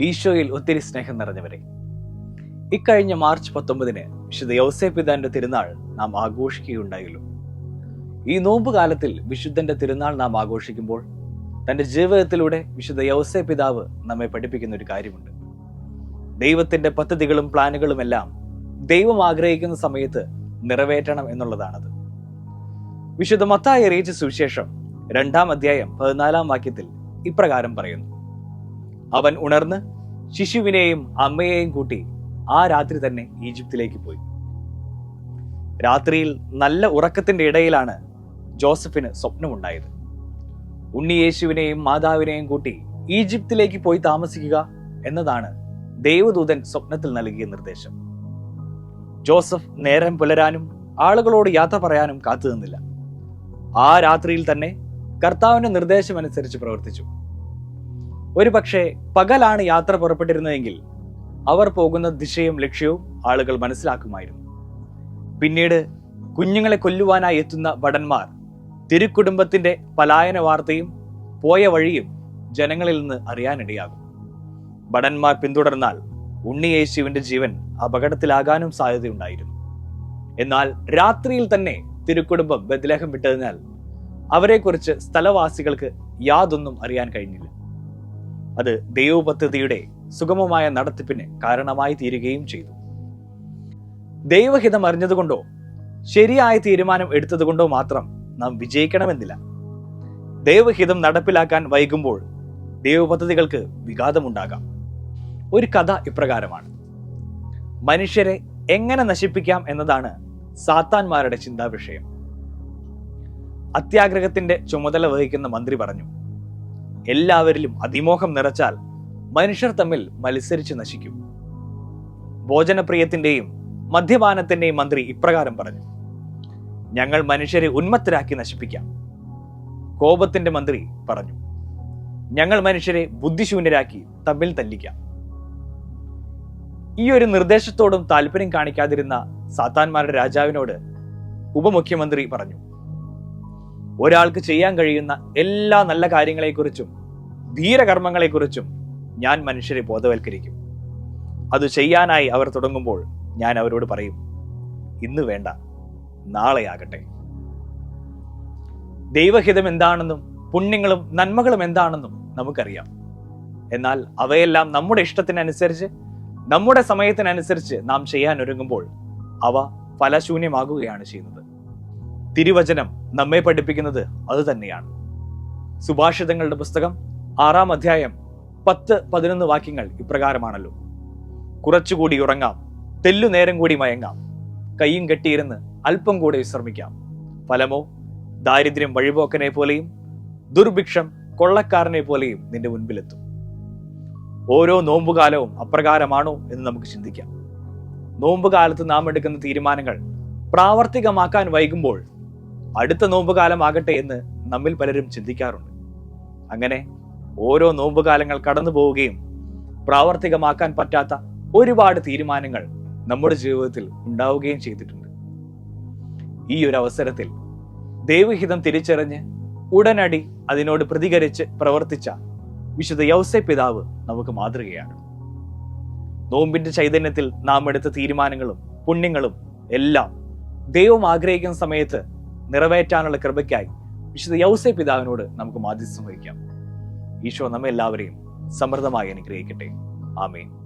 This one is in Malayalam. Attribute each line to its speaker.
Speaker 1: ഈശോയിൽ ഒത്തിരി സ്നേഹം നിറഞ്ഞവരെ. ഇക്കഴിഞ്ഞ മാർച്ച് പത്തൊമ്പതിന് വിശുദ്ധ യൗസേ പിതാന്റെ തിരുനാൾ നാം ആഘോഷിക്കുകയുണ്ടായല്ലോ. ഈ നോമ്പ് കാലത്തിൽ വിശുദ്ധന്റെ തിരുനാൾ നാം ആഘോഷിക്കുമ്പോൾ തന്റെ ജീവിതത്തിലൂടെ വിശുദ്ധ യൗസേ പിതാവ് നമ്മെ പഠിപ്പിക്കുന്ന ഒരു കാര്യമുണ്ട്. ദൈവത്തിന്റെ പദ്ധതികളും പ്ലാനുകളും എല്ലാം ദൈവം ആഗ്രഹിക്കുന്ന സമയത്ത് നിറവേറ്റണം എന്നുള്ളതാണത്. വിശുദ്ധ മത്തായി അറിയിച്ച സുവിശേഷം രണ്ടാം അധ്യായം പതിനാലാം വാക്യത്തിൽ ഇപ്രകാരം പറയുന്നു. അവൻ ഉണർന്ന് ശിശുവിനെയും അമ്മയെയും കൂട്ടി ആ രാത്രി തന്നെ ഈജിപ്തിലേക്ക് പോയി. രാത്രിയിൽ നല്ല ഉറക്കത്തിന്റെ ഇടയിലാണ് ജോസഫിന് സ്വപ്നമുണ്ടായത്. ഉണ്ണിയേശുവിനെയും മാതാവിനെയും കൂട്ടി ഈജിപ്തിലേക്ക് പോയി താമസിക്കുക എന്നതാണ് ദേവദൂതൻ സ്വപ്നത്തിൽ നൽകിയ നിർദ്ദേശം. ജോസഫ് നേരം പുലരാനും ആളുകളോട് യാത്ര പറയാനും കാത്തു നിന്നില്ല ആ രാത്രിയിൽ തന്നെ കർത്താവിന്റെ നിർദ്ദേശമനുസരിച്ച് പ്രവർത്തിച്ചു. ഒരു പക്ഷേ പകലാണ് യാത്ര പുറപ്പെട്ടിരുന്നതെങ്കിൽ അവർ പോകുന്ന ദിശയും ലക്ഷ്യവും ആളുകൾ മനസ്സിലാക്കുമായിരുന്നു. പിന്നീട് കുഞ്ഞുങ്ങളെ കൊല്ലുവാനായി എത്തുന്ന ഭടന്മാർ തിരുക്കുടുംബത്തിന്റെ പലായന വാർത്തയും പോയ വഴിയും ജനങ്ങളിൽ നിന്ന് അറിയാനിടയാകും. ഭടന്മാർ പിന്തുടർന്നാൽ ഉണ്ണിയേശുവിന്റെ ജീവൻ അപകടത്തിലാകാനും സാധ്യതയുണ്ടായിരുന്നു. എന്നാൽ രാത്രിയിൽ തന്നെ തിരുക്കുടുംബം ബദലേഹം വിട്ടതിനാൽ അവരെക്കുറിച്ച് സ്ഥലവാസികൾക്ക് യാതൊന്നും അറിയാൻ കഴിഞ്ഞില്ല. അത് ദൈവപദ്ധതിയുടെ സുഗമമായ നടത്തിപ്പിന് കാരണമായി തീരുകയും ചെയ്തു. ദൈവഹിതം അറിഞ്ഞതുകൊണ്ടോ ശരിയായ തീരുമാനം എടുത്തതുകൊണ്ടോ മാത്രം നാം വിജയിക്കണമെന്നില്ല. ദൈവഹിതം നടപ്പിലാക്കാൻ വൈകുമ്പോൾ ദൈവപദ്ധതികൾക്ക് വിഘാതമുണ്ടാകാം. ഒരു കഥ ഇപ്രകാരമാണ്. മനുഷ്യരെ എങ്ങനെ നശിപ്പിക്കാം എന്നതാണ് സാത്താന്മാരുടെ ചിന്താ വിഷയം അത്യാഗ്രഹത്തിന്റെ ചുമതല വഹിക്കുന്ന മന്ത്രി പറഞ്ഞു എല്ലാവരിലും അതിമോഹം നിറച്ചാൽ മനുഷ്യർ തമ്മിൽ മത്സരിച്ച് നശിക്കും. ഭോജനപ്രിയത്തിന്റെയും മദ്യപാനത്തിന്റെയും മന്ത്രി ഇപ്രകാരം പറഞ്ഞു. ഞങ്ങൾ മനുഷ്യരെ ഉന്മത്തരാക്കി നശിപ്പിക്കാം കോപത്തിന്റെ മന്ത്രി പറഞ്ഞു. ഞങ്ങൾ മനുഷ്യരെ ബുദ്ധിശൂന്യരാക്കി തമ്മിൽ തല്ലിക്കാം. ഈ ഒരു നിർദ്ദേശത്തോടും താല്പര്യം കാണിക്കാതിരുന്ന സാത്താന്മാരുടെ രാജാവിനോട് ഉപമുഖ്യമന്ത്രി പറഞ്ഞു. ഒരാൾക്ക് ചെയ്യാൻ കഴിയുന്ന എല്ലാ നല്ല കാര്യങ്ങളെക്കുറിച്ചും ധീരകർമ്മങ്ങളെക്കുറിച്ചും ഞാൻ മനുഷ്യരെ ബോധവൽക്കരിക്കും. അത് ചെയ്യാനായി അവർ തുടങ്ങുമ്പോൾ ഞാൻ അവരോട് പറയും ഇന്ന് വേണ്ട നാളെയാകട്ടെ ദൈവഹിതം എന്താണെന്നും പുണ്യങ്ങളും നന്മകളും എന്താണെന്നും നമുക്കറിയാം. എന്നാൽ അവയെല്ലാം നമ്മുടെ ഇഷ്ടത്തിനനുസരിച്ച് നമ്മുടെ സമയത്തിനനുസരിച്ച് നാം ചെയ്യാൻ ഒരുങ്ങുമ്പോൾ അവ ഫലശൂന്യമാകുകയാണ് ചെയ്യുന്നത്. തിരുവചനം നമ്മെ പഠിപ്പിക്കുന്നത് അത് തന്നെയാണ്. സുഭാഷിതങ്ങളുടെ പുസ്തകം ആറാം അധ്യായം പത്ത് പതിനൊന്ന് വാക്യങ്ങൾ ഇപ്രകാരമാണല്ലോ. കുറച്ചുകൂടി ഉറങ്ങാം തെല്ലു നേരം കൂടി മയങ്ങാം കൈയും കെട്ടിയിരുന്ന് അല്പം കൂടെ വിശ്രമിക്കാം. ഫലമോ ദാരിദ്ര്യം വഴിപോക്കനെ പോലെയും ദുർഭിക്ഷം കൊള്ളക്കാരനെ പോലെയും നിന്റെ മുൻപിലെത്തും. ഓരോ നോമ്പുകാലവും അപ്രകാരമാണോ എന്ന് നമുക്ക് ചിന്തിക്കാം. നോമ്പുകാലത്ത് നാം എടുക്കുന്ന തീരുമാനങ്ങൾ പ്രാവർത്തികമാക്കാൻ വൈകുമ്പോൾ അടുത്ത നോമ്പുകാലമാകട്ടെ എന്ന് നമ്മിൽ പലരും ചിന്തിക്കാറുണ്ട്. അങ്ങനെ ഓരോ നോമ്പുകാലങ്ങൾ കടന്നു പോവുകയും പ്രാവർത്തികമാക്കാൻ പറ്റാത്ത ഒരുപാട് തീരുമാനങ്ങൾ നമ്മുടെ ജീവിതത്തിൽ ഉണ്ടാവുകയും ചെയ്തിട്ടുണ്ട്. ഈ ഒരു അവസരത്തിൽ ദൈവഹിതം തിരിച്ചറിഞ്ഞ് ഉടനടി അതിനോട് പ്രതികരിച്ച് പ്രവർത്തിച്ച വിശുദ്ധ യൗസെ പിതാവ് നമുക്ക് മാതൃകയാണ്. നോമ്പിന്റെ ചൈതന്യത്തിൽ നാം എടുത്ത തീരുമാനങ്ങളും പുണ്യങ്ങളും എല്ലാം ദൈവം ആഗ്രഹിക്കുന്ന സമയത്ത് നിറവേറ്റാനുള്ള കൃപയ്ക്കായി വിശുദ്ധ യൗസെ പിതാവിനോട് നമുക്ക് മാധ്യസ്ഥം വഹിക്കാം. ഈശോ നമ്മെല്ലാവരെയും സമൃദ്ധമായി അനുഗ്രഹിക്കട്ടെ. ആമേൻ.